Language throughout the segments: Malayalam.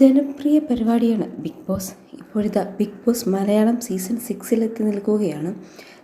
ജനപ്രിയ പരിപാടിയാണ് ബിഗ് ബോസ്. ഇപ്പോഴത്തെ ബിഗ് ബോസ് മലയാളം സീസൺ സിക്സിലെത്തി നിൽക്കുകയാണ്.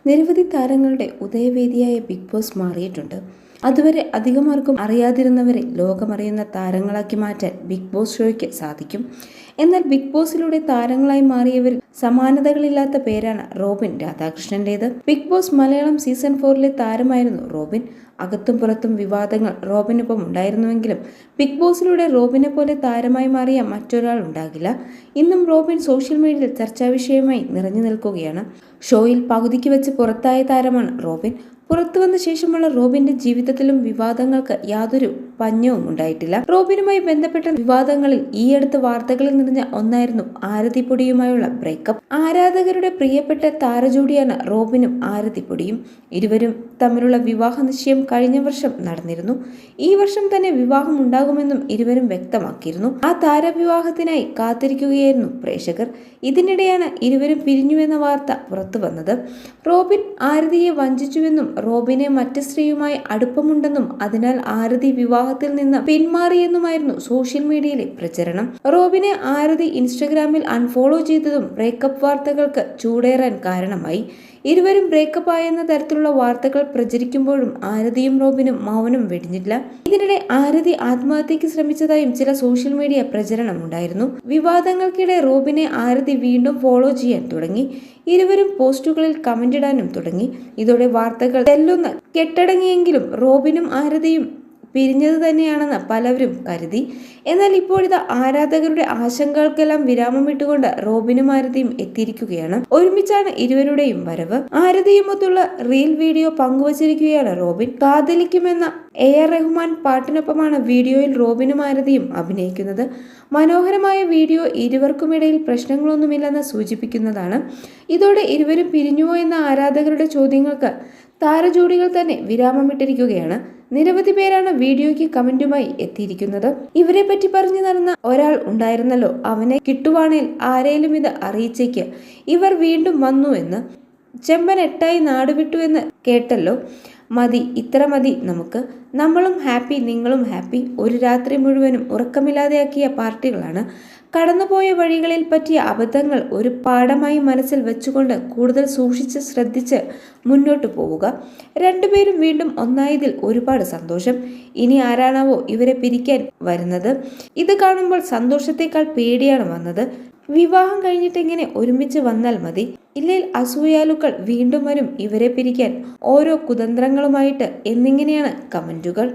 നിരവധി താരങ്ങളുടെ ഉദയവേദിയായ ബിഗ് ബോസ് മാറിയിട്ടുണ്ട്. അതുവരെ അധികമാർക്കും അറിയാതിരുന്നവരെ ലോകമറിയുന്ന താരങ്ങളാക്കി മാറ്റാൻ ബിഗ് ബോസ് ഷോയ്ക്ക് സാധിക്കും. എന്നാൽ ബിഗ് ബോസിലൂടെ താരങ്ങളായി മാറിയവർ സമാനതകളില്ലാത്ത പേരാണ് റോബിൻ രാധാകൃഷ്ണന്റേത്. ബിഗ് ബോസ് മലയാളം സീസൺ ഫോറിലെ താരമായിരുന്നു റോബിൻ. അകത്തും പുറത്തും വിവാദങ്ങൾ റോബിനൊപ്പം ഉണ്ടായിരുന്നുവെങ്കിലും ബിഗ് ബോസിലൂടെ റോബിനെ പോലെ താരമായി മാറിയ മറ്റൊരാൾ ഉണ്ടാകില്ല. ഇന്നും റോബിൻ സോഷ്യൽ മീഡിയയിൽ ചർച്ചാ വിഷയമായി നിറഞ്ഞു നിൽക്കുകയാണ്. ഷോയിൽ പകുതിക്ക് വെച്ച് പുറത്തായ താരമാണ് റോബിൻ. പുറത്തു വന്ന ശേഷമുള്ള റോബിന്റെ ജീവിതത്തിലും വിവാദങ്ങൾക്ക് യാതൊരു പഞ്ഞവും ഉണ്ടായിട്ടില്ല. റോബിനുമായി ബന്ധപ്പെട്ട വിവാദങ്ങളിൽ ഈയടുത്ത വാർത്തകളിൽ നിറഞ്ഞ ഒന്നായിരുന്നു ആരതിപ്പൊടിയുമായുള്ള ബ്രേക്കപ്പ്. ആരാധകരുടെ പ്രിയപ്പെട്ട താരജോഡിയാണ് റോബിനും ആരതിപ്പൊടിയും. ഇരുവരും തമ്മിലുള്ള വിവാഹ നിശ്ചയം കഴിഞ്ഞ വർഷം നടന്നിരുന്നു. ഈ വർഷം തന്നെ വിവാഹം ഉണ്ടാകുമെന്നും ഇരുവരും വ്യക്തമാക്കിയിരുന്നു. ആ താരവിവാഹത്തിനായി കാത്തിരിക്കുകയായിരുന്നു പ്രേക്ഷകർ. ഇതിനിടെയാണ് ഇരുവരും പിരിഞ്ഞുവെന്ന വാർത്ത പുറത്തു വന്നത്. റോബിൻ ആരതിയെ വഞ്ചിച്ചുവെന്നും റോബിനെ മറ്റ് സ്ത്രീയുമായി അടുപ്പമുണ്ടെന്നും അതിനാൽ ആരതി വിവാഹത്തിൽ നിന്ന് പിന്മാറിയെന്നുമായിരുന്നു സോഷ്യൽ മീഡിയയിലെ പ്രചരണം. റോബിനെ ആരതി ഇൻസ്റ്റഗ്രാമിൽ അൺഫോളോ ചെയ്തതും ബ്രേക്കപ്പ് വാർത്തകൾക്ക് ചൂടേറാൻ കാരണമായി. ഇരുവരും ബ്രേക്കപ്പ് ആയെന്ന തരത്തിലുള്ള വാർത്തകൾ പ്രചരിക്കുമ്പോഴും ആരതിയും റോബിനും മൗനം വെടിഞ്ഞില്ല. ഇതിനിടെ ആരതി ആത്മഹത്യക്ക് ശ്രമിച്ചതായും ചില സോഷ്യൽ മീഡിയ പ്രചരണം ഉണ്ടായിരുന്നു വിവാദങ്ങൾക്കിടെ റോബിനെ ആരതി വീണ്ടും ഫോളോ ചെയ്യാൻ തുടങ്ങി. ഇരുവരും പോസ്റ്റുകളിൽ കമന്റ് ഇടാനും തുടങ്ങി. ഇതോടെ വാർത്തകൾ തെല്ലുന്ന കെട്ടടങ്ങിയെങ്കിലും റോബിനും ആരതിയും പിരിഞ്ഞത് തന്നെയാണെന്ന് പലവരും കരുതി. എന്നാൽ ഇപ്പോഴിത് ആരാധകരുടെ ആശങ്കകൾക്കെല്ലാം വിരാമം ഇട്ടുകൊണ്ട് റോബിനും ആരതിയും എത്തിയിരിക്കുകയാണ്. ഒരുമിച്ചാണ് ഇരുവരുടെയും വരവ്. ആരതിയുമൊത്തുള്ള റീൽ വീഡിയോ പങ്കുവച്ചിരിക്കുകയാണ് റോബിൻ. കാതലിക്കുമെന്ന എ ആർ റഹ്മാൻ പാട്ടിനൊപ്പമാണ് വീഡിയോയിൽ റോബിനും ആരതിയും അഭിനയിക്കുന്നത്. മനോഹരമായ വീഡിയോ ഇരുവർക്കുമിടയിൽ പ്രശ്നങ്ങളൊന്നുമില്ലെന്ന് സൂചിപ്പിക്കുന്നതാണ്. ഇതോടെ ഇരുവരും പിരിഞ്ഞുവോ എന്ന ആരാധകരുടെ ചോദ്യങ്ങൾക്ക് താരജോഡികൾ തന്നെ വിരാമമിട്ടിരിക്കുകയാണ് നിരവധി പേരാണ് വീഡിയോയ്ക്ക് കമന്റുമായി എത്തിയിരിക്കുന്നത്. ഇവരെ പറ്റി പറഞ്ഞു നടന്ന ഒരാൾ ഉണ്ടായിരുന്നല്ലോ. അവനെ കിട്ടുവാണേൽ ആരേലും ഇത് അറിയിച്ചേക്ക്. ഇവർ വീണ്ടും വന്നു എന്ന് ചെമ്പൻ എട്ടായി നാടുവിട്ടു എന്ന് കേട്ടല്ലോ. മതി ഇത്ര മതി. നമുക്ക് നമ്മളും ഹാപ്പി നിങ്ങളും ഹാപ്പി. ഒരു രാത്രി മുഴുവനും ഉറക്കമില്ലാതെയാക്കിയ പാർട്ടികളാണ് കടന്നുപോയ വഴികളിൽ പറ്റിയ അബദ്ധങ്ങൾ ഒരു പാഠമായി മനസ്സിൽ വെച്ചുകൊണ്ട് കൂടുതൽ സൂക്ഷിച്ച് ശ്രദ്ധിച്ച് മുന്നോട്ട് പോവുക. രണ്ടുപേരും വീണ്ടും ഒന്നായതിൽ ഒരുപാട് സന്തോഷം. ഇനി ആരാണാവോ ഇവരെ പിരിക്കാൻ വരുന്നത്? ഇത് കാണുമ്പോൾ സന്തോഷത്തേക്കാൾ പേടിയാണ് വന്നത്. വിവാഹം കഴിഞ്ഞിട്ടെങ്ങനെ ഒരുമിച്ച് വന്നാൽ മതി. ഇല്ലെങ്കിൽ അസൂയാലുക്കൾ വീണ്ടും വരും ഇവരെ പിരിക്കാൻ. ഓരോ കുതന്ത്രങ്ങളുമായിട്ട് എന്നിങ്ങനെയാണ് കമന്റുകൾ.